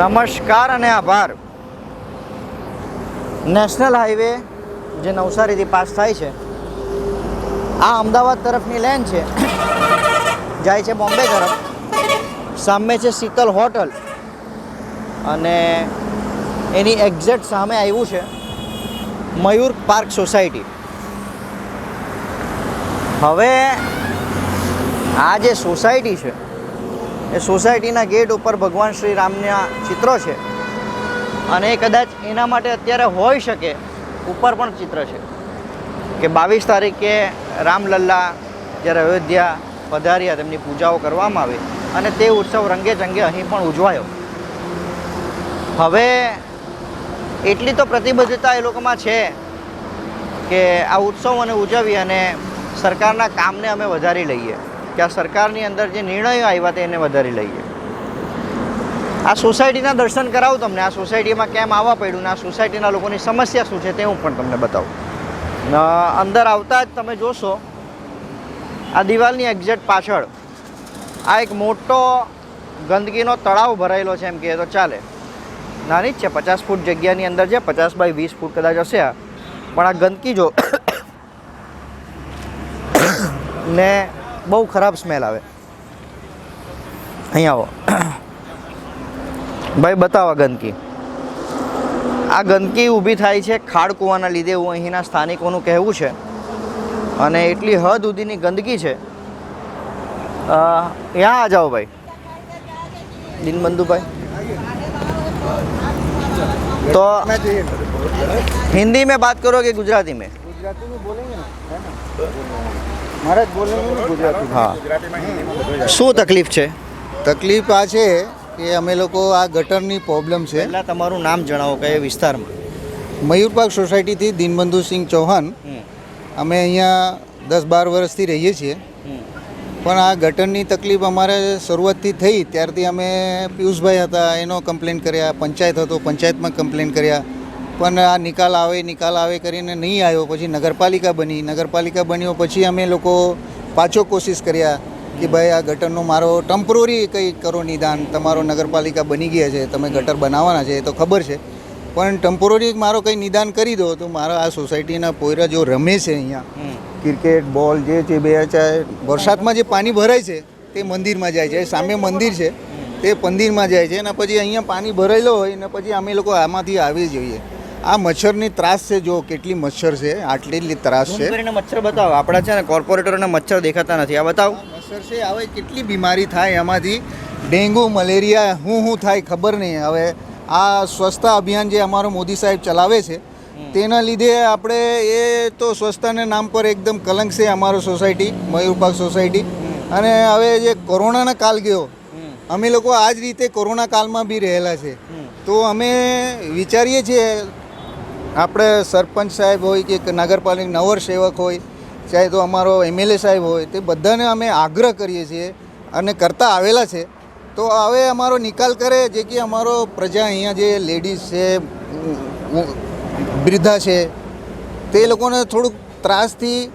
નમસ્કાર અને આભાર. નેશનલ હાઈવે જે નવસારીથી પાસ થાય છે, આ અમદાવાદ તરફની લેન છે. જાય છે બોમ્બે તરફ. સામે છે શીતલ હોટલ. અને એની એક્ઝેક્ટ સામે આવ્યું છે મયુર પાર્ક સોસાયટી. હવે આ જે સોસાયટી છે એ સોસાયટીના ગેટ ઉપર ભગવાન શ્રી રામના ચિત્રો છે. અને એ કદાચ એના માટે અત્યારે હોઈ શકે, ઉપર પણ ચિત્ર છે. કે બાવીસ તારીખે રામલલ્લા જ્યારે અયોધ્યા પધાર્યા, તેમની પૂજાઓ કરવામાં આવી અને તે ઉત્સવ રંગે ચંગે અહીં પણ ઉજવાયો. હવે એટલી તો પ્રતિબદ્ધતા એ લોકોમાં છે કે આ ઉત્સવોને ઉજવી અને સરકારના કામને અમે વધારી લઈએ. કે આ સરકારની અંદર જે નિર્ણયો આવ્યા તે એને વધારી લઈએ. આ સોસાયટીના દર્શન કરાવું તમને. આ સોસાયટીમાં કેમ આવવા પડ્યું ને આ સોસાયટીના લોકોની સમસ્યા શું છે તે હું પણ તમને બતાવું. અંદર આવતા જ તમે જોશો. આ દિવાલની એક્ઝેક્ટ પાછળ આ એક મોટો ગંદકીનો તળાવ ભરાયેલો છે એમ કહે તો ચાલે. નાની જ છે, પચાસ ફૂટ જગ્યાની અંદર છે, પચાસ બાય વીસ ફૂટ કદાચ હશે પણ આ ગંદકી જો ને બહુ ખરાબ સ્મેલ આવે. અહીંયા આવો. ભાઈ બતાવો ગંદકી. આ ગંદકી ઊભી થાય છે ખાડ કૂવાના લીધે. હું અહીંના સ્થાનિકોનું કહેવું છે. અને એટલી હદ સુધીની ગંદકી છે. ત્યાં આ જાઓ ભાઈ. દિનબંધુભાઈ. તો હિન્દી મેં બાત કરો કે ગુજરાતી મેં? ગુજરાતી શું તકલીફ છે? તકલીફ આ છે કે અમે લોકો આ ગટરની પ્રોબ્લેમ છે. પહેલાં તમારું નામ જણાવો કયા વિસ્તારમાં? મયુરપાક સોસાયટીથી દીનબંધુ સિંહ ચૌહાણ. અમે અહીંયા દસ બાર વર્ષથી રહીએ છીએ. પણ આ ગટરની તકલીફ અમારે શરૂઆતથી થઈ ત્યારથી અમે પિયુષભાઈ હતા એનો કમ્પ્લેન કર્યા પંચાયત હતો પંચાયતમાં કમ્પ્લેન કર્યા. પણ આ નિકાલ આવે નિકાલ આવે કરીને નહીં આવ્યો પછી નગરપાલિકા બની. નગરપાલિકા બન્યો પછી અમે લોકો પાછો કોશિશ કર્યા કે ભાઈ આ ગટરનો મારો ટેમ્પરરી કંઈ કરો નિદાન. તમારો નગરપાલિકા બની ગયા છે તમે ગટર બનાવવાના છે એ તો ખબર છે. પણ ટેમ્પરરી મારો કંઈ નિદાન કરી દો તો મારા આ સોસાયટીના પોયરા જો રમે છે અહીંયા ક્રિકેટ બોલ જે છે બે ચાહે વરસાદમાં જે પાણી ભરાય છે તે મંદિરમાં જાય છે સામે મંદિર છે તે મંદિરમાં જાય છે અને પછી અહીંયા પાણી ભરાયેલો હોય ને પછી અમે લોકો આમાંથી આવી જોઈએ. આ મચ્છરની ત્રાસ છે જો કેટલી મચ્છર છે આટલી ત્રાસ છે. મચ્છર બતાવો. આપણા છે ને કોર્પોરેટરોને મચ્છર દેખાતા નથી. આ બતાવો. મચ્છર છે હવે કેટલી બીમારી થાય એમાંથી? ડેન્ગુ મલેરિયા હું હું થાય ખબર નહીં. હવે આ સ્વચ્છતા અભિયાન જે અમારો મોદી સાહેબ ચલાવે છે તેના લીધે આપણે એ તો સ્વચ્છતાના નામ પર એકદમ કલંક છે અમારો સોસાયટી મયુરપાક સોસાયટી. અને હવે જે કોરોનાના કાલ ગયો અમે લોકો આ જ રીતે કોરોના કાલમાં બી રહેલા છે. તો અમે વિચારીએ છીએ આપણે સરપંચ સાહેબ હોય કે નગરપાલિકા નવર સેવક હોય, ચાહે તો અમારો એમએલએ સાહેબ હોય, તે બધાને અમે આગ્રહ કરીએ છીએ અને કરતા આવેલા છે. તો હવે અમારો નિકાલ કરે જે કે અમારો પ્રજા અહીંયા જે લેડીઝ છે વૃદ્ધા છે, તે લોકોને થોડુંક ત્રાસથી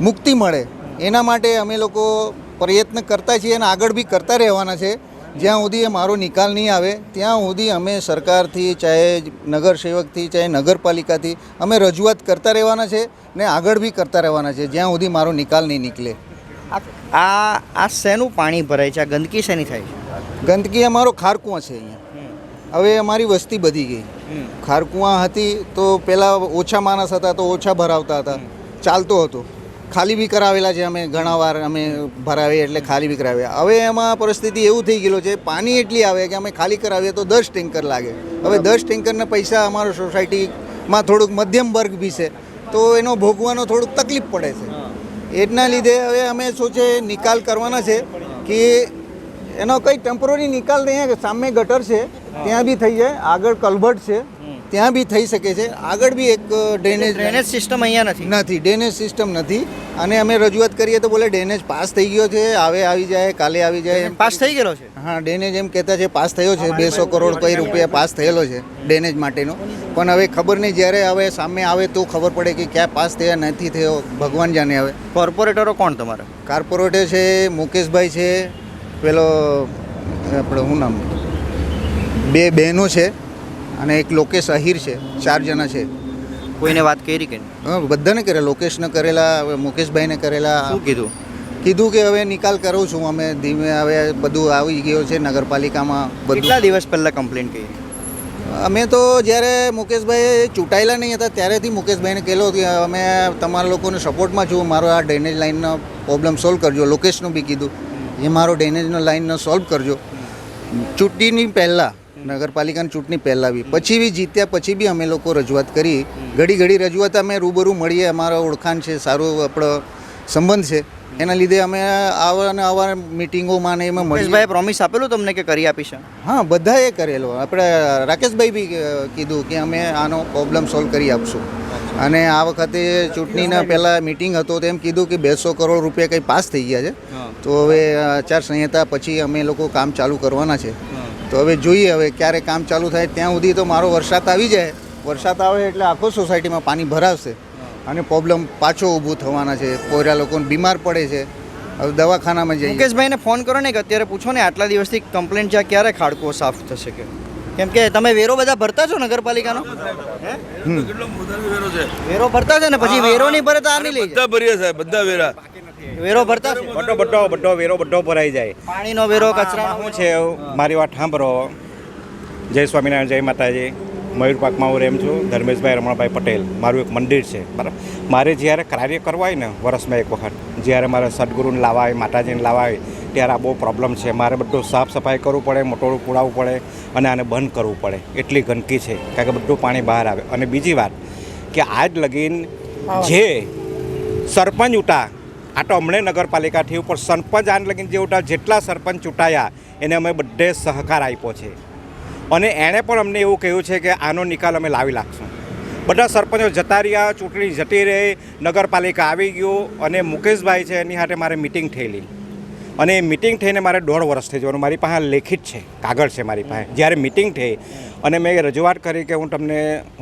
મુક્તિ મળે. એના માટે અમે લોકો પ્રયત્ન કરતા છીએ અને આગળ બી કરતા રહેવાના છે. જ્યાં સુધી એ મારો નિકાલ નહીં આવે ત્યાં સુધી અમે સરકારથી ચાહે નગર સેવકથી ચાહે નગરપાલિકાથી અમે રજૂઆત કરતા રહેવાના છે ને આગળ બી કરતા રહેવાના છે જ્યાં સુધી મારો નિકાલ નહીં નીકળે. આ આ શેનું પાણી ભરાય છે? આ ગંદકી શેની થાય છે? ગંદકી અમારો ખારકુવા છે અહીંયા. હવે અમારી વસ્તી વધી ગઈ. ખારકુવા હતી તો પહેલાં ઓછા માણસ હતા તો ઓછા ભરાવતા હતા. ચાલતો હતો. ખાલી બી કરાવેલા છે અમે ઘણા વાર અમે ભરાવીએ એટલે ખાલી બી કરાવ્યા હવે એમાં પરિસ્થિતિ એવું થઈ ગયેલું છે પાણી એટલી આવે કે અમે ખાલી કરાવીએ તો દસ ટેન્કર લાગે. હવે દસ ટેન્કરના પૈસા અમારો સોસાયટીમાં થોડુંક મધ્યમ વર્ગ બી છે તો એનો ભોગવાનો થોડુંક તકલીફ પડે છે. એના લીધે હવે અમે સોચે નિકાલ કરવાના છે કે એનો કંઈ ટેમ્પરરી નિકાલ નહીં સામે ગટર છે ત્યાં બી થઈ જાય આગળ કલભટ છે ત્યાં બી થઈ શકે છે. આગળ બી એક ડ્રેનેજ ડ્રેનેજ સિસ્ટમ અહીંયા નથી. નથી ડ્રેનેજ સિસ્ટમ નથી. અને અમે રજૂઆત કરીએ તો બોલે ડેનેજ પાસ થઈ ગયો છે આવે આવી જાય કાલે આવી જાય. પાસ થઈ ગયેલો છે? હા ડેનેજ એમ કહેતા છે પાસ થયો છે બેસો કરોડ કઈ રૂપિયા પાસ થયેલો છે ડેનેજ માટેનો. પણ હવે ખબર નહીં જ્યારે હવે સામે આવે તો ખબર પડે કે ક્યાં પાસ થયા નથી થયો ભગવાન જાણે હવે. કોર્પોરેટરો કોણ તમારા? કોર્પોરેટર છે મુકેશભાઈ છે પેલો આપણે શું નામ? બે બહેનો છે અને એક લોકેશ અહીર છે ચાર જણા છે. કોઈને વાત કરી કે? હા, બધાને કરેલા લોકેશને કરેલા હવે મુકેશભાઈને કરેલા. શું કીધું? કીધું કે હવે નિકાલ કરું છું અમે ધીમે હવે બધું આવી ગયો છે નગરપાલિકામાં કેટલા દિવસ પહેલા કમ્પ્લેન કરી? અમે તો જ્યારે મુકેશભાઈ ચૂંટાયેલા નહીં હતા ત્યારેથી મુકેશભાઈને કહેલો કે અમે તમારા લોકોને સપોર્ટમાં છું મારો આ ડ્રેનેજ લાઇનનો પ્રોબ્લેમ સોલ્વ કરજો લોકેશનું બી કીધું. એ મારો ડ્રેનેજનો લાઇનનો સોલ્વ કરજો. ચૂંટણીની પહેલાં નગરપાલિકાની ચૂંટણી પહેલાં બી પછી બી જીત્યા પછી બી અમે લોકો રજૂઆત કરી. ઘડી ઘડી રજૂઆત અમે રૂબરૂ મળીએ. અમારો ઓળખાણ છે સારું આપણો સંબંધ છે. એના લીધે અમે આવા અને આવા મિટિંગોમાં ને એમાં મહેશભાઈ પ્રોમિસ આપેલું તમને કે કરી આપીશ? હા બધાએ કરેલો. આપણે રાકેશભાઈ બી કીધું કે અમે આનો પ્રોબ્લેમ સોલ્વ કરી આપશું. અને આ વખતે ચૂંટણીના પહેલાં મિટિંગ હતો તેમ કીધું કે બેસો કરોડ રૂપિયા કંઈ પાસ થઈ ગયા છે. તો હવે આચારસંહિતા પછી અમે લોકો કામ ચાલુ કરવાના છે. તો હવે જોઈએ હવે ક્યારે કામ ચાલુ થાય. ત્યાં સુધી તો મારો વરસાદ આવી જાય. વરસાદ આવે એટલે આખો સોસાયટીમાં પાણી ભરાવશે અને પ્રોબ્લેમ પાછો ઊભું થવાના છે. પોયરા લોકોને બીમાર પડે છે. હવે દવાખાનામાં જઈએ. મુકેશભાઈને ફોન કરો ને કે અત્યારે પૂછો ને આટલા દિવસથી કમ્પ્લેન છે ક્યારે ખાડકો સાફ થશે કે? કેમ કે તમે વેરો બધા ભરતા છો નગરપાલિકાનો? વેરો ભરતા છે ને પછી વેરો નહીં ભરે તો આ નહીં લઈ બધા ભરીએ સાહેબ બધા વેરા. જાય વેરો ભરતા છે? બધો બધો બધો વેરો બધો ભરાઈ જાય. પાણીનો વેરો કચરા શું છે મારી વાત સાંભળો. જય સ્વામિનારાયણ જય માતાજી. મયુર પાકમાં હું રેમ છું ધર્મેશભાઈ રમણભાઈ પટેલ. મારું એક મંદિર છે. બરાબર. મારે જ્યારે કાર્ય કરવા હોય ને વર્ષમાં એક વખત જ્યારે મારે સદગુરુને લાવવા હોય માતાજીને લાવવા હોય ત્યારે આ બહુ પ્રોબ્લેમ છે. મારે બધું સાફ સફાઈ કરવું પડે મોટોળું પુડાવવું પડે અને આને બંધ કરવું પડે. એટલી ગંદકી છે કારણ કે બધું પાણી બહાર આવે. અને બીજી વાત કે આજ લગીન જે સરપંચ ઉઠા આ તો અમને નગરપાલિકા થયું પણ સરપંચ આન લગીન જેવું જેટલા સરપંચ ચૂંટાયા, એને અમે બધે સહકાર આપ્યો છે. અને એણે પણ અમને એવું કહ્યું છે કે આનો નિકાલ અમે લાવી લાગશું. બધા સરપંચો જતા રહ્યા, ચૂંટણી જતી રહી, નગરપાલિકા આવી ગયું અને મુકેશભાઈ છે, એની સાથે મારે મિટિંગ થયેલી. અને એ મિટિંગ થઈને મારે દોઢ વર્ષ થઈ જવાનું. મારી પાસે લેખિત છે કાગળ છે મારી પાસે. જ્યારે મિટિંગ થઈ અને મેં રજૂઆત કરી કે હું તમને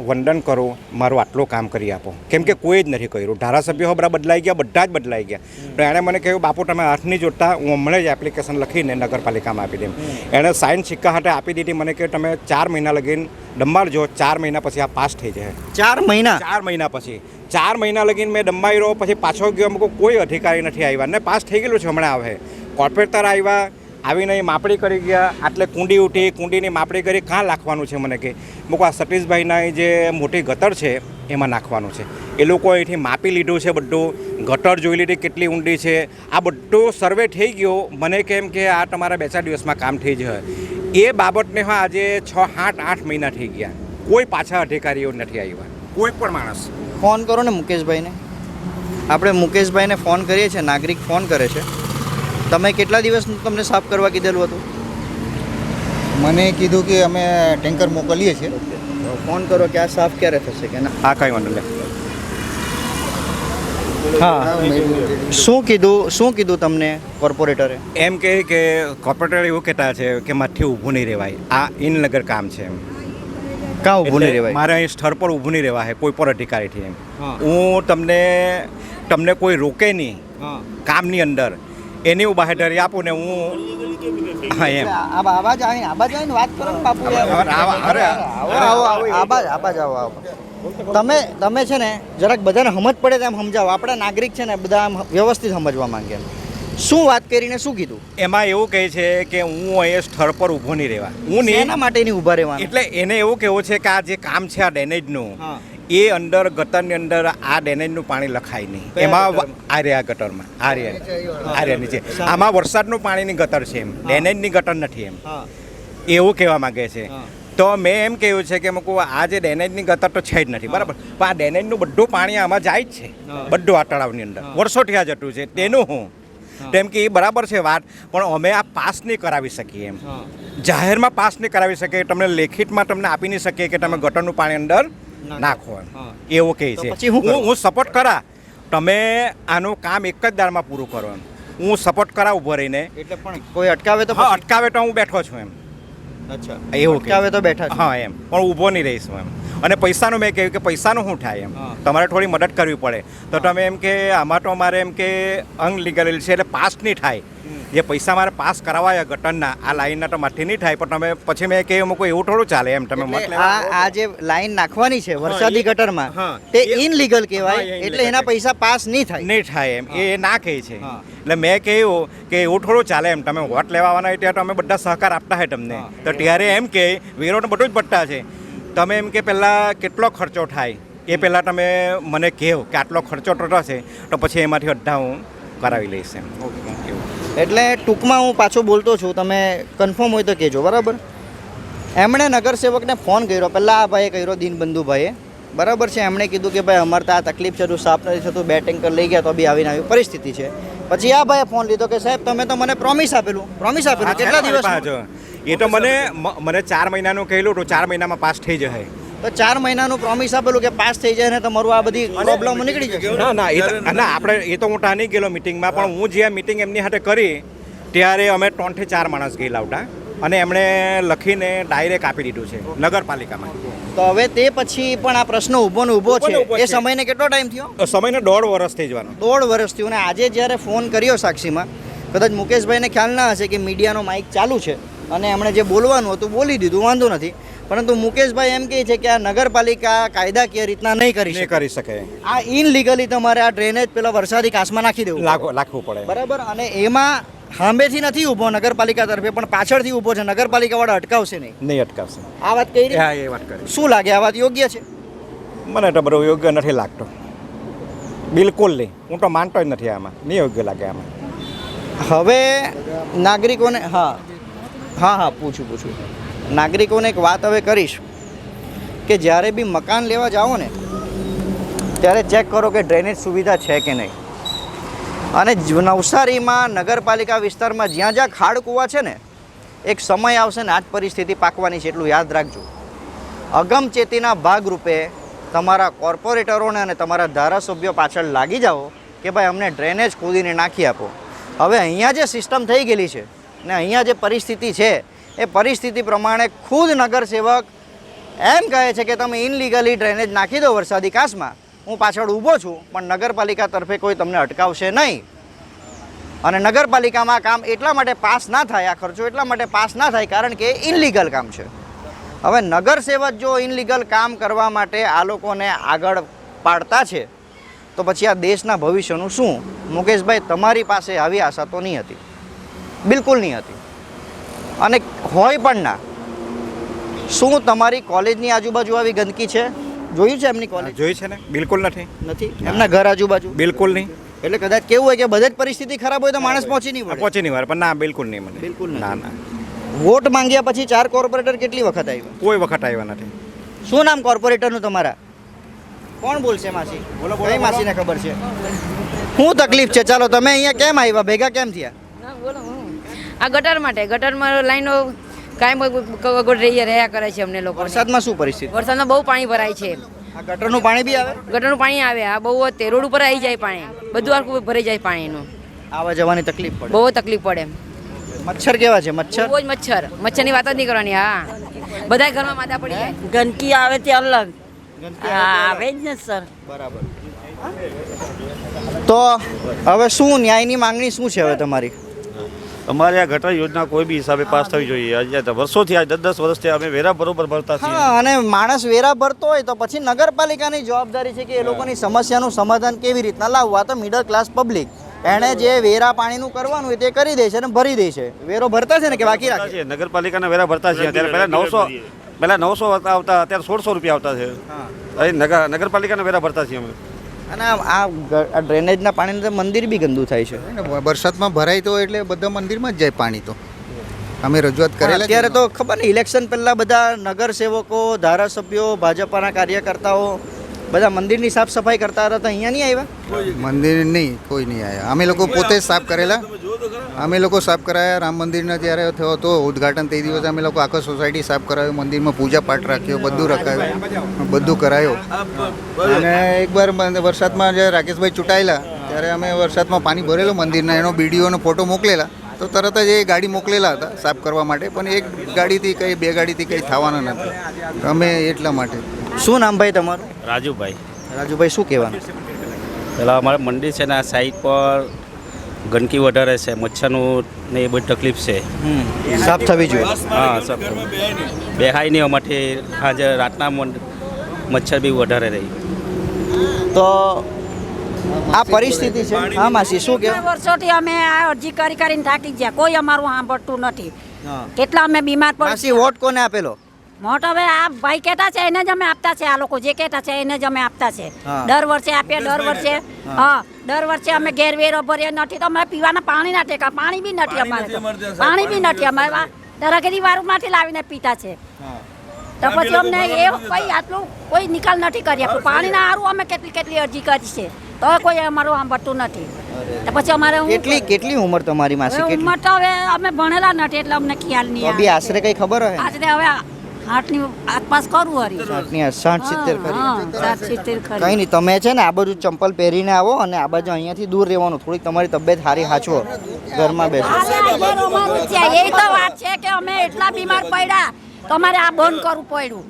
વંદન કરું મારું આટલું કામ કરી આપો. કેમ કે કોઈ જ નથી કર્યું. ધારાસભ્યો હબરા બદલાઈ ગયા બધા જ બદલાઈ ગયા. તો એણે મને કહ્યું બાપુ તમે હાથ નહીં જોતા હું હમણાં જ એપ્લિકેશન લખીને નગરપાલિકામાં આપી દઉં એણે સાઇન સિક્કા હાટે આપી દીધી. મને કે તમે ચાર મહિના લગીન દંબાડજો ચાર મહિના પછી આ પાસ થઈ જાય. ચાર મહિના? ચાર મહિના પછી. ચાર મહિના લગીને મેં દંબાઈ રહ્યો પછી પાછો ગયો. અમુક કોઈ અધિકારી નથી આવ્યા. ને પાસ થઈ ગયેલું છે હમણાં આવે કોર્પોરેટર આવ્યા, આવીને અહીં માપણી કરી ગયા, આટલે કુંડી ઉઠી, કુંડીની માપણી કરી કાં નાખવાનું છે મને કે? મૂકો આ સતીશભાઈના જે મોટી ગટર છે, એમાં નાખવાનું છે. એ લોકો અહીંથી માપી લીધું છે બધું, ગટર જોઈ લીધી કેટલી ઊંડી છે. આ બધું સર્વે થઈ ગયો, મને કેમ કે આ તમારા બે ચાર દિવસમાં કામ થઈ જાય એ બાબતને હા, આજે છ આઠ આઠ મહિના થઈ ગયા. કોઈ પાછા અધિકારીઓ નથી આવ્યા. કોઈ પણ માણસ. ફોન કરો ને મુકેશભાઈને. આપણે મુકેશભાઈને ફોન કરીએ છીએ, નાગરિક ફોન કરે છે. તમે કેટલા દિવસનું તમને સાફ કરવા કીધેલું હતું? મને કીધું કે અમે ટેન્કર મોકલીએ છીએ. તો ફોન કરો કે આ સાફ ક્યારે થશે કે ના? હા કાંઈ વાંધો લે હા. શું કીધું શું કીધું તમને કોર્પોરેટરે? એમ કહે કે કોર્પોરેટર એવું કહેતા છે કે મારથી ઊભું નહીં રહેવાય. આ ઇનનગર કામ છે એમ. કાં ઊભું નહીં રહેવાય? મારે અહીં સ્થળ પર ઊભું નહીં રહેવાય કોઈ પણ અધિકારીથી એમ. હું. તમને તમને કોઈ રોકે નહીં કામની અંદર. એની હું બાહેધરી આપું ને હું હા એમ. આવી આવાજ આવીને વાત કરો ને બાપુ. અરે, આવા- આવો આવો આવો આવો આવો તમે તમે છે ને જરાક બધાને સમજ પડે તેમ સમજાવો. આપણા નાગરિક છે ને બધા આમ વ્યવસ્થિત સમજવા માંગે શું વાત કરીને શું કીધું? એમાં એવું કહે છે કે હું અહીંયા સ્થળ પર ઊભો નહીં રહેવા. હું એના માટે નહીં ઊભા રહેવા એટલે એને એવું કહેવું છે કે આ જે કામ છે આ ડેનેજનું. એ અંદર ગટરની અંદર આ ડેનેજનું પાણી લખાય નહીં. એમાં આર્યા ગટરમાં આર્યા રહ્યા આ રહ્યા નીચે. આમાં વરસાદનું પાણીની ગટર છે એમ. ડેનેજની ગટર નથી એમ. એવું કહેવા માંગે છે. તો મેં એમ કહ્યું છે કે મૂકું આ જે ડેનેજની ગટર તો છે જ નથી. બરાબર. પણ આ ડેનેજનું બધું પાણી આમાં જાય જ છે. બધું આ તળાવની અંદર. વર્ષોથી આ જતું છે. તેનું હું. તેમ કે એ બરાબર છે વાત પણ અમે આ પાસ નહીં કરાવી શકીએ એમ. જાહેરમાં પાસ નહીં કરાવી શકીએ. તમને લેખિતમાં તમને આપી નહીં શકીએ કે તમે ગટરનું પાણી અંદર નાખો. એવું કહે છે. પછી હું હું સપોર્ટ કરા. તમે આનું કામ એક જ દારમાં પૂરું કરો એમ. હું સપોર્ટ કરા ઊભો રહીને એટલે પણ કોઈ અટકાવે તો હા અટકાવે તો હું બેઠો છું એમ. અચ્છા. એવું અટકાવે તો બેઠા હા એમ. પણ ઊભો નહીં રહીશું એમ. અને પૈસાનું મેં કહ્યું કે પૈસાનું શું થાય એમ. તમારે થોડી મદદ કરવી પડે. તો તમે એમ કે આમાં તો અમારે એમ કે અંગ લીગલ છે એટલે પાસ નહીં થાય. જે પૈસા મારે પાસ કરાવાયા ગટરના આ લાઈનના તો માઠી નહીં થાય પણ તમે પછી મેં કે મૂકો એવું થોડું ચાલે એમ. તમે આ આ જે લાઈન નાખવાની છે વરસાદી ગટરમાં તે ઇનલીગલ કહેવાય એટલે એના પૈસા પાસ નહીં થાય. નહીં થાય એમ એ ના કહે છે. એટલે મેં કહ્યું કે એવું થોડું ચાલે એમ તમે વોટ લેવાના હોય ત્યારે તો અમે બધા સહકાર આપતા હોય તમને. તો ત્યારે એમ કે વેરોનો બધું જ પડતા છે. તમે એમ કે પહેલાં કેટલો ખર્ચો થાય? એ પહેલાં તમે મને કહો કે આટલો ખર્ચો થશે તો પછી એમાંથી અડધા હું કરાવી લઈશ એમ. એવું એટલે ટૂંકમાં હું પાછો બોલતો છું તમે કન્ફર્મ હોય તો કહેજો બરાબર? એમણે નગરસેવકને ફોન કર્યો. પહેલાં આ ભાઈએ કર્યો દીનબંધુભાઈએ. બરાબર છે એમણે કીધું કે ભાઈ અમારે તો આ તકલીફ છે તું સાફ નથી થતું બે ટેન્કર લઈ ગયા તો બી આવીને આવી પરિસ્થિતિ છે. પછી આ ભાઈએ ફોન લીધો કે સાહેબ તમે તો મને પ્રોમિસ આપેલું. પ્રોમિસ આપેલું કેટલા દિવસ. એ તો મને મને ચાર મહિનાનું કહેલું તો ચાર મહિનામાં પાસ થઈ જશે. તો ચાર મહિનાનું પ્રોમિસ આપેલું કે પાસ થઈ જાય ને તમારું આ બધી પ્રોબ્લેમ નીકળી જશે. ના ના એ ના આપણે એ તો હું નહીં ગયેલો મિટિંગમાં પણ હું જે મિટિંગ એમની સાથે કરી ત્યારે અમે ત્રણથી ચાર માણસ ગયેલા આવતા અને એમણે લખીને ડાયરેક્ટ આપી દીધું છે નગરપાલિકામાં. તો હવે તે પછી પણ આ પ્રશ્ન ઊભો ને ઊભો છે. એ સમયને કેટલો ટાઈમ થયો? સમયને દોઢ વર્ષ થઈ જવાનો. દોઢ વર્ષ થયું અને આજે જ્યારે ફોન કર્યો સાક્ષીમાં કદાચ મુકેશભાઈને ખ્યાલ ના હશે કે મીડિયાનો માઇક ચાલુ છે અને એમણે જે બોલવાનું હતું બોલી દીધું વાંધો નથી. પરંતુ મુકેશભાઈ એમ કહે છે કે આ નગરપાલિકા કાયદાકીય રીતના નહીં કરી શકે. કરી શકે. આ ઇનલીગલી તમારે આ ડ્રેનેજ પેલા વરસાદી કાસમાં નાખી દેવું લાખો લાખવું પડે. બરાબર? અને એમાં સાંભેથી નથી ઊભો નગરપાલિકા તરફે પણ પાછળથી ઊભો છે. નગરપાલિકાવાળા અટકાવશે નહીં. નહીં અટકાવશે. આ વાત કહી હા એ વાત કરી. શું લાગે? આ વાત યોગ્ય છે? મને તો બરોબર યોગ્ય નથી લાગતો. બિલકુલ નહીં. હું તો માનતો જ નથી આમાં. નહીં યોગ્ય લાગે આમાં. હવે નાગરિકોને હા. હા હા પૂછું પૂછું. નાગરિકોને એક વાત હવે કરીશ કે જ્યારે બી મકાન લેવા જાઓ ને, ત્યારે ચેક કરો કે ડ્રેનેજ સુવિધા છે કે નહીં. અને નવસારીમાં નગરપાલિકા વિસ્તારમાં જ્યાં જ્યાં ખાડ કૂવા છે ને, એક સમય આવશે ને આ જ પરિસ્થિતિ પાકવાની છે એટલું યાદ રાખજો. અગમચેતીના ભાગરૂપે તમારા કોર્પોરેટરોને અને તમારા ધારાસભ્યો પાછળ લાગી જાઓ કે ભાઈ અમને ડ્રેનેજ ખોદીને નાખી આપો. હવે અહીંયા જે સિસ્ટમ થઈ ગયેલી છે ને અહીંયા જે પરિસ્થિતિ છે એ પરિસ્થિતિ પ્રમાણે ખુદ નગરસેવક એમ કહે છે કે તમે ઇનલીગલી ડ્રેનેજ નાખી દો વરસાદી કાસમાં. હું પાછળ ઊભો છું, પણ નગરપાલિકા તરફે કોઈ તમને અટકાવશે નહીં. અને નગરપાલિકામાં કામ એટલા માટે પાસ ના થાય, આ ખર્ચો એટલા માટે પાસ ના થાય કારણ કે ઇનલીગલ કામ છે. હવે નગરસેવક જો ઇનલીગલ કામ કરવા માટે આ લોકોને આગળ પાડતા છે, તો પછી આ દેશના ભવિષ્યનું શું? મુકેશભાઈ, તમારી પાસે આવી આશા તો નહીં હતી? બિલકુલ નહીં હતી. અને હોય પણ ના. શું તમારી કોલેજની આજુબાજુ આવી ગંદકી છે? જોયું છે એમની કોલેજ? જોઈ છે ને. બિલકુલ નથી. નથી? એમના ઘર આજુબાજુ? બિલકુલ નહીં. એટલે કદાચ કેવું હોય કે બધે જ પરિસ્થિતિ ખરાબ હોય તો માણસ પહોંચી નહીં પહોંચી નહીં વાર પણ ના બિલકુલ નહીં મને. બિલકુલ ના ના. વોટ માંગ્યા પછી ચાર કોર્પોરેટર કેટલી વખત આવ્યા? કોઈ વખત આવ્યા નથી. શું નામ કોર્પોરેટરનું તમારા? કોણ બોલશે માસી? બોલો કઈ માસીને ખબર છે? શું તકલીફ છે? ચાલો તમે અહીંયા કેમ આવ્યા? ભેગા કેમ થયા? બોલો. આ ગટર માટે. ગટરમાં લાઈનો કાયમ વગર રહી રહ્યા કરે છે અમને લોકો વરસાદમાં શું પરિસ્થિતિ? વરસાદમાં બહુ પાણી ભરાય છે. આ ગટરનું પાણી બી આવે? ગટરનું પાણી આવે. આ બહુ જ તે રોડ ઉપર આવી જાય પાણી. બધું આખું ભરાઈ જાય પાણીનું. આવવા જવાની તકલીફ પડે. બહુ તકલીફ પડે મચ્છર કેવા છે? મચ્છર? બહુ જ મચ્છર. મચ્છરની વાત જ નહીં કરવાની હા. બધા ઘરમાં માથા પડી જાય. ગંદકી આવે તે અલગ. હા, આવે જ ને સર. બરાબર. તો હવે શું ન્યાયની માંગણી શું છે હવે તમારી? અમારે આ ગટર યોજના કોઈ બી હિસાબે પાસ થવી જોઈએ. આજે તો વર્ષોથી આ દસ દસ વર્ષથી અમે વેરા બરોબર ભરતા છીએ. અને માણસ વેરા ભરતો હોય તો પછી નગરપાલિકાની જવાબદારી છે કે એ લોકોની સમસ્યાનું સમાધાન કેવી રીતના લાવવું? આ તો મિડલ ક્લાસ પબ્લિક એણે જે વેરા પાણીનું કરવાનું હોય તે કરી દે છે અને ભરી દે છે. વેરો ભરતા છે ને કે બાકી રાખે? છે. નગરપાલિકાના વેરા ભરતા છીએ અત્યારે પહેલા નવસો પહેલા નવસો આવતા અત્યારે સોળસો રૂપિયા આવતા છે. નગર નગરપાલિકાના વેરા ભરતા છીએ અમે. અને આ- ડ્રેનેજના પાણીને મંદિર બી ગંદુ થાય છે. ને વરસાદમાં ભરાય તો એટલે બધા મંદિરમાં જ જાય પાણી તો. અમે રજૂઆત કરેલા અત્યારે તો ખબર ને ઇલેક્શન પહેલાં બધા નગરસેવકો ધારાસભ્યો ભાજપાના કાર્યકર્તાઓ બધા મંદિરની સાફ સફાઈ કરતા હતા તો અહીંયા નહીં આવ્યા? મંદિર નહીં કોઈ નહીં આવ્યા. અમે લોકો પોતે જ સાફ કરેલા. અમે લોકો સાફ કરાયા. રામ મંદિરના જ્યારે થયો હતો ઉદ્ઘાટન તે દિવસે અમે લોકો આખો સોસાયટી સાફ કરાયો. મંદિરમાં પૂજા પાઠ રાખ્યો બધું રખાયું. બધું કરાયું. અને એકવાર વરસાદમાં જ્યારે રાકેશભાઈ ચૂંટાયેલા ત્યારે અમે વરસાદમાં પાણી ભરેલું મંદિરના. એનો બીડીઓનો ફોટો મોકલેલા. તો તરત જ એ ગાડી મોકલેલા હતા સાફ કરવા માટે. પણ એક ગાડીથી કંઈ બે ગાડીથી કંઈ થવાના નથી અમે એટલા માટે. શું નામ ભાઈ તમારું? રાજુભાઈ. રાજુભાઈ શું કહેવાનું? પેલા અમારે મંદિર છે ને આ સાઈડ પર ગંદકી વધારે છે મચ્છરનું ને એ બધી તકલીફ છે. હમ સાફ થવી જોઈએ. હા સબ બેહાય નહીં અમારથી. આજે રાતના મચ્છર બી વધારે રહી. તો આ પરિસ્થિતિ છે. હા માસી શું કે વર્ષોથી અમે આ અરજી કરી કરીને થાકી ગયા? કોઈ અમારું સાંભળતું નથી. કેટલા અમે બીમાર માસી પડી વોટ કોને આપેલો? મોટ ભાઈ આ ભાઈ કેટા છે એને જ અમે આપતા છે આ લોકો જે કહેતા છે એને જ અમે આપતા છે. દર વર્ષે આપીએ દર વર્ષે હા દર વર્ષે અમે ઘેરવેરો ભરીએ નથી તો અમારે પીવાના પાણી ના ટેકા પાણી બી નથી અમારે પાણી બી નથી અમારે દરગરી વારું માંથી લાવીને પીતા છે. તો પછી અમને એ કોઈ આટલું કોઈ નિકાલ નથી કરી આપ્યું પાણીના હારું અમે કેટલી કેટલી અરજી કરી છે. તો કોઈ અમારું સાંભળતું નથી. તો પછી અમારે હું કેટલી કેટલી ઉંમર તમારી માસી? કેટલી? ઉંમર તો હવે અમે ભણેલા નથી એટલે અમને ખ્યાલ નહીં. આશરે કઈ ખબર હોય આશરે હવે હાથની આસપાસ કરું હરી. સાઠની સાઠ સિત્તેર હા, કરી. સાત સિત્તેર ખરી. કઈ નહીં તમે છે ને આ બાજુ ચંપલ પહેરીને આવો અને આ બાજુ અહીંયાથી દૂર રહેવાનું. થોડીક તમારી તબિયત સારી હાચવો. ઘરમાં બેસો. એ તો વાત છે કે અમે એટલા બીમાર પડ્યા તો અમારે આ બંધ કરવું પડ્યું.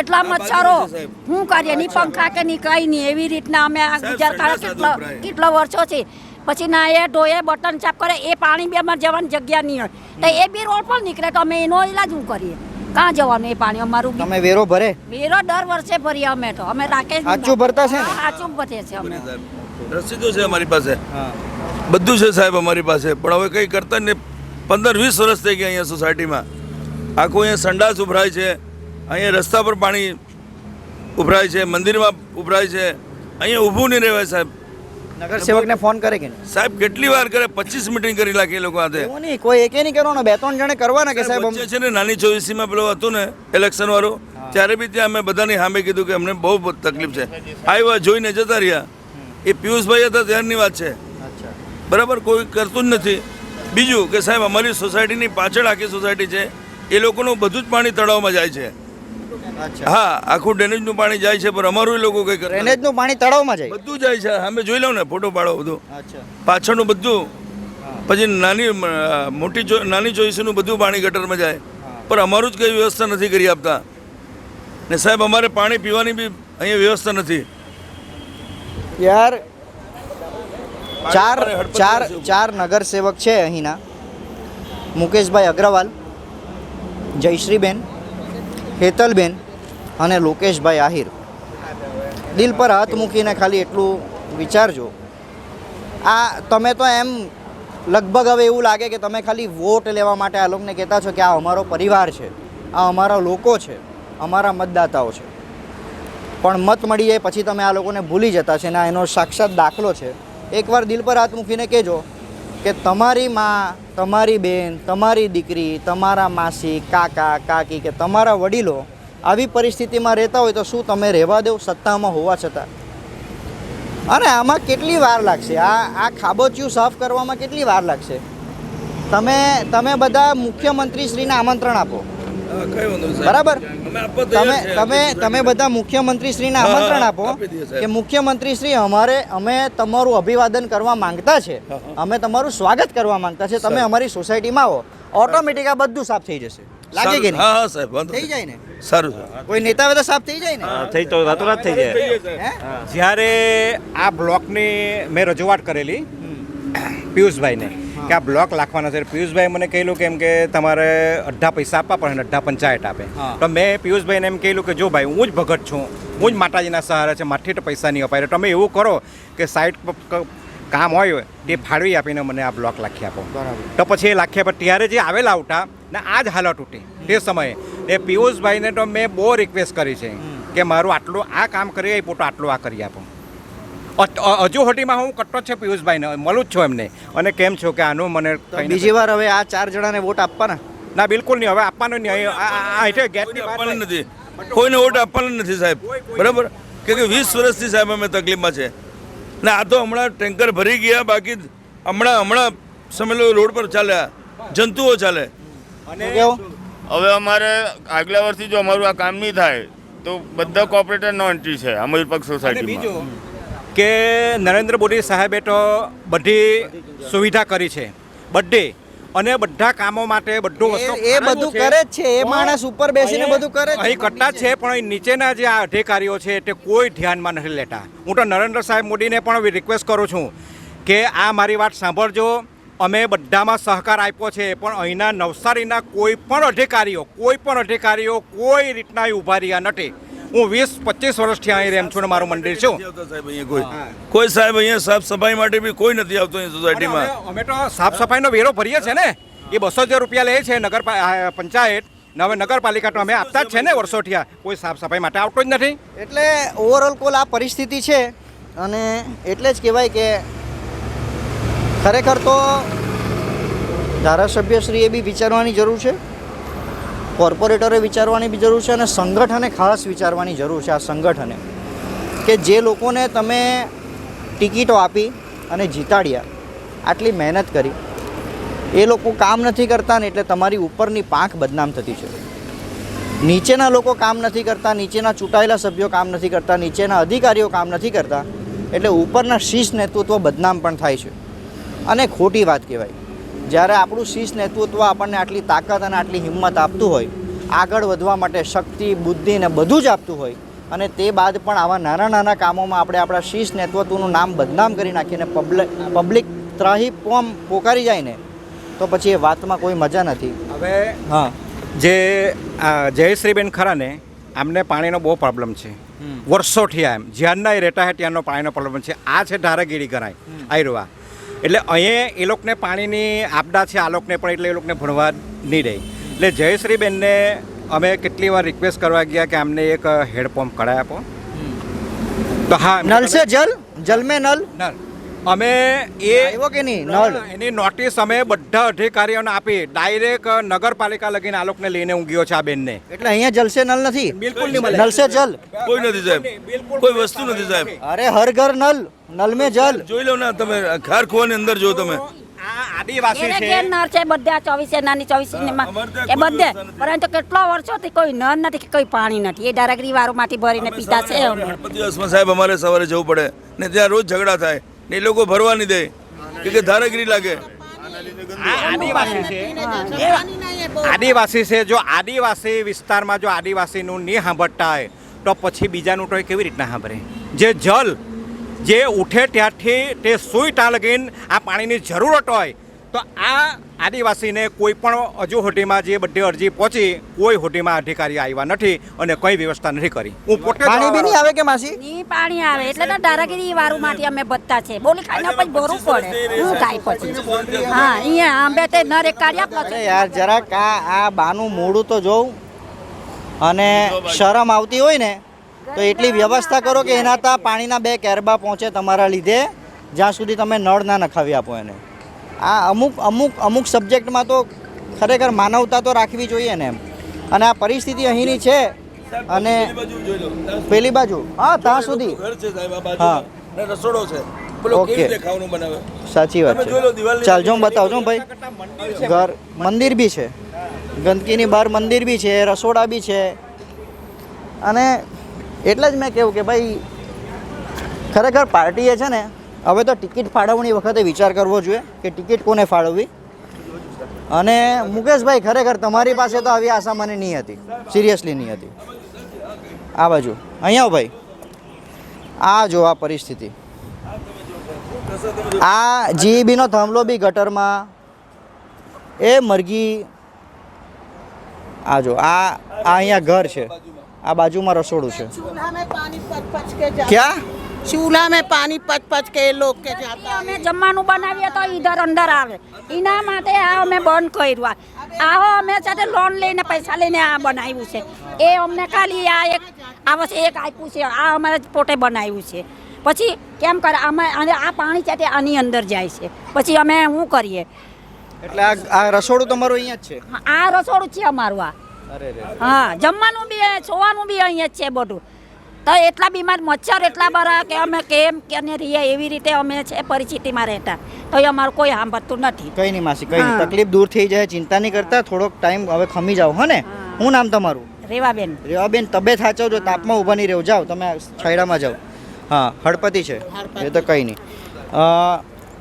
એટલા મચ્છરો. શું કરીએ? ની પંખા કે ની કઈ નહીં એવી રીતના અમે આ ગુજાર કાઢો કેટલા કેટલા વર્ષો છે? પછી ના એ ઢોએ બટન ચાપ કરે એ પાણી બી અમારે જવાની જગ્યા નહીં હોય. તો એ બી રોડ પર નીકળે તો અમે એનો ઇલાજ શું કરીએ? કાં જવાનું એ પાણી? અમારું તમે વેરો ભરે? વેરો દર વર્ષે ભરીએ અમે તો. અમે રાકેશ સાચું ભરતા છે ને? સાચું ભરીએ છે અમે. રસીદો છે અમારી પાસે. બધું છે સાહેબ અમારી પાસે. પણ હવે કંઈ કરતા ને પંદર વીસ વર્ષ થઈ ગયા અહીંયા સોસાયટીમાં. આખું અહીંયા સંડાસ ઉભરાય છે. અહીંયા રસ્તા પર પાણી ઉભરાય છે મંદિરમાં ઉભરાય છે. અહીંયા ઊભું નહીં રહેવાય સાહેબ. નગરસેવકને ફોન કરે કે સાહેબ કેટલી વાર કરે? પચીસ મિટિંગ કરી લાગે એ લોકો હાથે એવું નહીં કોઈ એકે નહીં કરવાનો. બે ત્રણ જણે કરવાના કે સાહેબ છે ને નાની ચોવીસીમાં પેલો હતું ને ઇલેક્શન વાળું ત્યારે બી ત્યાં અમે બધાની સામે કીધું કે અમને બહુ તકલીફ છે. આવ્યા જોઈને જતા રહ્યા. એ પિયુષભાઈ હતા ત્યારની વાત છે. બરાબર કોઈ કરતું જ નથી. બીજું કે સાહેબ અમારી સોસાયટીની પાછળ આખી સોસાયટી છે. એ લોકોનું બધું જ પાણી તળાવમાં જાય છે. હા આખું ડ્રેનેજનું પાણી જાય છે પણ અમારું લોકો કંઈ કરે ડ્રેનેજનું પાણી તળાવમાં જાય? બધું જાય છે. અમે જોઈ લઉં ને ફોટો પાડો બધું. પાછળનું બધું. પછી નાની મોટી નાની ચોઈસીનું બધું પાણી ગટરમાં જાય. પણ અમારું જ કંઈ વ્યવસ્થા નથી કરી આપતા. ને સાહેબ અમારે પાણી પીવાની બી અહીંયા વ્યવસ્થા નથી. યાર ચાર ચાર ચાર નગરસેવક છે અહીંના. મુકેશભાઈ અગ્રવાલ જયશ્રીબેન હેતલબેન અને લોકેશભાઈ આહિર. દિલ પર હાથ મૂકીને ખાલી એટલું વિચારજો. આ તમે તો એમ લગભગ હવે એવું લાગે કે તમે ખાલી વોટ લેવા માટે આ લોકોને કહેતા છો કે આ અમારો પરિવાર છે, આ અમારા લોકો છે, અમારા મતદાતાઓ છે. પણ મત મળી જાય પછી તમે આ લોકોને ભૂલી જતા છે ને એનો સાક્ષાત દાખલો છે. એકવાર દિલ પર હાથ મૂકીને કહેજો કે તમારી માં, તમારી બેન, તમારી દીકરી, તમારા માસી, કાકા, કાકી કે તમારા વડીલો આવી પરિસ્થિતિમાં રહેતા હોય તો શું તમે રહેવા દો સત્તામાં હોવા છતાં? અને આમાં કેટલી વાર લાગશે? આ આ ખાબોચિયું સાફ કરવામાં કેટલી વાર લાગશે? તમે તમે બધા મુખ્યમંત્રીશ્રીને આમંત્રણ આપો. બરાબર? તમે તમે તમે બધા મુખ્યમંત્રીશ્રીને આમંત્રણ આપો. કે મુખ્યમંત્રીશ્રી અમારે અમે તમારું અભિવાદન કરવા માંગતા છે. અમે તમારું સ્વાગત કરવા માંગતા છે. તમે અમારી સોસાયટીમાં આવો. ઓટોમેટિક આ બધું સાફ થઈ જશે. લાગે કે નહીં? હા હા સાહેબ વાંધો થઈ જાય ને? સારું સાહેબ કોઈ નેતા હોય તો સાફ થઈ જાય ને? થઈ તો રાતોરાત થઈ જાય. જ્યારે આ બ્લોકની મેં રજૂઆત કરેલી પિયુષભાઈને કે આ બ્લોક લાખવાના છે. પિયુષભાઈ મને કહેલું કેમ કે તમારે અડધા પૈસા આપવા પડે ને અડધા પંચાયત આપે. તો મેં પિયુષભાઈને એમ કહેલું કે જો ભાઈ હું જ ભગત છું. હું જ માતાજીના સહારા છે. માઠી તો પૈસા નહીં અપાય. તમે એવું કરો કે સાઈડ કામ હોય તે ફાળવી આપીને મને આ બ્લોક લાખી આપો. બરાબર. તો પછી એ લાખ્યા પર ત્યારે જે આવેલા ઉઠા ને આ જ હાલત ઉઠી. તે સમયે. એ પિયુષભાઈને તો મેં બહુ રિક્વેસ્ટ કરી છે કે મારું આટલું આ કામ કરી આપો તો આટલું આ કરી આપો. હજુ હોટીમાં હું કટ્ટો જ છે પિયુષભાઈને મળું જ છું એમને. અને કેમ છો કે આનું મને બીજી વાર હવે આ ચાર જણાને વોટ આપવાના? ના બિલકુલ નહીં. હવે આપવાનો નહીં. આ- હેઠે ગેટની બહાર નથી. કોઈને વોટ આપવાનો નથી સાહેબ. બરાબર? કે કે વીસ વર્ષથી સાહેબ અમે તકલીફમાં છે. ને આ તો હમણાં ટેન્કર ભરી ગયા બાકી હમણાં હમણાં સમય રોડ પર ચાલ્યા. જંતુઓ ચાલે. કેવું? હવે અમારે આગલા વર્ષથી જો અમારું આ કામ નહીં થાય તો બધા કોઓપરેટર નો એન્ટ્રી છે અમીર પક્ષ અને સોસાયટીમાં બીજું કે નરેન્દ્ર મોદી સાહેબે તો બધી સુવિધા કરી છે બધે. અને બધા કામો માટે બધું વસ્તુ એ- બધું કરે જ છે એ માણસ ઉપર બેસીને બધું કરે અહીં કરતા છે. પણ અહીં નીચેના જે આ અધિકારીઓ છે તે કોઈ ધ્યાનમાં નથી લેતા. હું તો નરેન્દ્ર સાહેબ મોદીને પણ રિક્વેસ્ટ કરું છું કે આ મારી વાત સાંભળજો. અમે બધામાં સહકાર આપ્યો છે પણ અહીંના નવસારીના કોઈ પણ અધિકારીઓ કોઈ પણ અધિકારીઓ કોઈ રીતના ઊભા રહ્યા નથી. હું વીસ પચીસ વર્ષથી અહીં રેમ છું ને મારું મંદિર છું. કોઈ કોઈ. સાહેબ અહીંયા સાફ સફાઈ માટે બી કોઈ નથી આવતો સોસાયટીમાં. અમે અમે તો સાફ સફાઈનો વેરો ભરીએ છે ને. એ બસો હજાર રૂપિયા લે છે નગર પંચાયત. હવે નગરપાલિકા તો અમે આપતા જ છે ને વર્ષોથી કોઈ સાફ સફાઈ માટે આવતો જ નથી. એટલે ઓવરઓલ કોલ આ પરિસ્થિતિ છે અને એટલે જ કહેવાય કે ખરેખર તો ધારાસભ્યશ્રીએ બી વિચારવાની જરૂર છે. કોર્પોરેટરે વિચારવાની બી જરૂર છે અને સંગઠને ખાસ વિચારવાની જરૂર છે આ સંગઠને. કે જે લોકોને તમે ટિકિટો આપી અને જીતાડ્યા, આટલી મહેનત કરી, એ લોકો કામ નથી કરતા ને એટલે તમારી ઉપરની પાંખ બદનામ થતી છે. નીચેના લોકો કામ નથી કરતા, નીચેના ચૂંટાયેલા સભ્યો કામ નથી કરતા, નીચેના અધિકારીઓ કામ નથી કરતા, એટલે ઉપરના શીર્ષ નેતૃત્વ બદનામ પણ થાય છે. અને ખોટી વાત કહેવાય. જ્યારે આપણું શીશ નેતૃત્વ આપણને આટલી તાકાત અને આટલી હિંમત આપતું હોય આગળ વધવા માટે શક્તિ બુદ્ધિ ને બધું જ આપતું હોય અને તે બાદ પણ આવા નાના નાના કામોમાં આપણે આપણા શીશ નેતૃત્વનું નામ બદનામ કરી નાખીને પબ્લિક પબ્લિક ત્રાહી પોમ પોકારી જાય ને તો પછી એ વાતમાં કોઈ મજા નથી. હવે હા. જે જયશ્રીબેન ખરાને આમને પાણીનો બહુ પ્રોબ્લેમ છે. વર્ષોથી એમ. જ્યારના એ રહેતા હે ત્યાંનો પાણીનો પ્રોબ્લેમ છે. આ છે ધારાગીરી કરાય આયરવા. એટલે અહીંયા એ લોકોને પાણીની આપદા છે આ લોકોને પણ એટલે એ લોકોને ભણવા નહીં રહે એટલે જયશ્રીબેનને અમે કેટલી વાર રિક્વેસ્ટ કરવા ગયા કે અમને એક હેડપંપ કરાય આપો. તો હા નલ સે જલ જલ? મેં નલ? નલ. અમે એ આવ્યો કે નહીં? નળ? એની નોટિસ અમે બધા અધિકારીઓને આપી. ડાયરેક્ટ નગરપાલિકા લગીને આ લોકોને લઈને હું ગયો છે આ બેનને. એટલે અહીંયા જલસે નલ નથી? બિલકુલ નહીં મળે. નલ જલ. કોઈ નથી સાહેબ. કોઈ વસ્તુ નથી સાહેબ. અરે હર ઘર નલ નલ મેં જલ. જોઈ લો ને તમે ઘર ખોવાની અંદર જો તમે. આ આદિવાસી છે. નળ છે બધા ચોવીસે નાની ચોવીસે એ બધે. પરંતુ કેટલો વર્ષોથી કોઈ નળ નથી કે કોઈ પાણી નથી. એ ડાયરેક્ટ વારોમાંથી ભરીને પીતા છે અમે સાહેબ અમારે સવારે જવું પડે ને ત્યાં રોજ ઝઘડા થાય. ને એ લોકો ભરવા નહીં દે કે ધારાગીરી લાગે. આદિવાસી છે. જો આદિવાસી વિસ્તારમાં જો આદિવાસીનું નહીં સાંભળતા હોય તો પછી બીજાનું તો કેવી રીતના સાંભળે? જે જલ જે ઉઠે ત્યારથી તે સુઈ ત્યાં લગીને આ પાણીની જરૂરત હોય તો આ આદિવાસીને કોઈ પણ હજુ હોટીમાં જે બધી અરજી પહોંચી કોઈ હોટીમાં અધિકારી આવ્યા નથી અને કોઈ વ્યવસ્થા નથી કરી. હું પોતે પાણી બી નહીં આવે કે માસી? ની પાણી આવે એટલે તો ડારાગીરી વારુમાંથી અમે બધા છે. બોલી ખાઈને પછી ભરવું પડે. શું થાય પછી હા અહીંયા આંબે તે ન રે કાઢ્યા પછી યાર જરાક આ આ બાનું મોડું તો જોઉં. અને શરમ આવતી હોય ને તો એટલી વ્યવસ્થા કરો કે એના તા પાણીના બે કેરબા પહોંચે તમારા લીધે જ્યાં સુધી તમે નળ ના નખાવી આપો એને. આ અમુક અમુક અમુક સબ્જેક્ટમાં તો ખરેખર માનવતા તો રાખવી જોઈએ ને એમ. અને આ પરિસ્થિતિ અહીંની છે અને પેલી બાજુ હા ત્યાં સુધી. ઘર છે સાહેબ આ હા. રસોડો છે. ઓકે. સાચી વાત છે. ચાલજો હું બતાવજો ભાઈ. ઘર મંદિર બી છે. ગંદકીની બહાર મંદિર બી છે રસોડા બી છે. અને એટલે જ મેં કહ્યું કે ભાઈ ખરેખર પાર્ટીએ છે ને હવે તો ટિકિટ ફાળવણી વખતે વિચાર કરવો જોઈએ કે ટિકિટ કોને ફાળવવી? અને મુકેશભાઈ ખરેખર તમારી પાસે તો આવી આશા મને નહીં હતી. સિરિયસલી નહીં હતી. આ બાજુ. અહીંયા ભાઈ. આ જો આ પરિસ્થિતિ. આ જીબીનો થાંભલો બી ગટરમાં એ મરઘી આ જો આ આ અહીંયા ઘર છે. આ બાજુમાં રસોડું છે. ક્યાં? ચૂલા મેં પાણી પચ પચ કે લોક કે જાતા અમે જમવાનું બનાવીએ તો ઈધર અંદર આવે. એના માટે આ અમે બંધ કર્યું. આહો અમે સાથે લોન લઈને પૈસા લઈને આ બનાવ્યું છે. એ અમને ખાલી આ એક આ બસ એક આપ્યું છે. આ અમારે પોતે બનાવ્યું છે. પછી કેમ કરે? અમે આ પાણી છે તે આની અંદર જાય છે. પછી અમે શું કરીએ? એટલે આ આ રસોડું તમારું અહીંયા જ છે? આ રસોડું છે અમારું આ. હા જમવાનું બી સોવાનું બી અહીંયા જ છે બધું. તો એટલા બીમાર મચ્છર એટલા બરા કે અમે કેમ કે રહીએ એવી રીતે અમે છે પરિસ્થિતિમાં રહેતા. તો એ અમારું કોઈ સાંભળતું નથી. કઈ નહીં માસી કઈ તકલીફ દૂર થઈ જાય ચિંતા નહીં કરતા થોડોક ટાઈમ હવે ખમી જાઓ હો ને? હું. નામ તમારું? રેવાબેન. રેવાબેન તબિયત સાચવજો તાપમાં ઊભા નહીં રહેવું. જાઓ તમે છાયડામાં જાઓ. હા હળપતિ છે. એ તો કંઈ નહીં.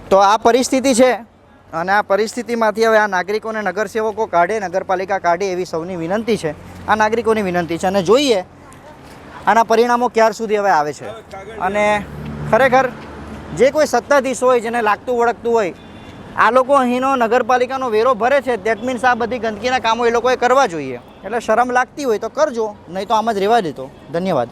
તો આ પરિસ્થિતિ છે અને આ પરિસ્થિતિમાંથી હવે આ નાગરિકોને નગરસેવકો કાઢે નગરપાલિકા કાઢે એવી સૌની વિનંતી છે. આ નાગરિકોની વિનંતી છે. અને જોઈએ આના પરિણામો ક્યાર સુધી હવે આવે છે? અને ખરેખર જે કોઈ સત્તાધીશ હોય, જેને લાગતું વળગતું હોય, આ લોકો અહીંનો નગરપાલિકાનો વેરો ભરે છે દેટ મીન્સ આ બધી ગંદકીના કામો એ લોકોએ કરવા જોઈએ. એટલે શરમ લાગતી હોય તો કરજો, નહીં તો આમ જ રહેવા દેતો. ધન્યવાદ.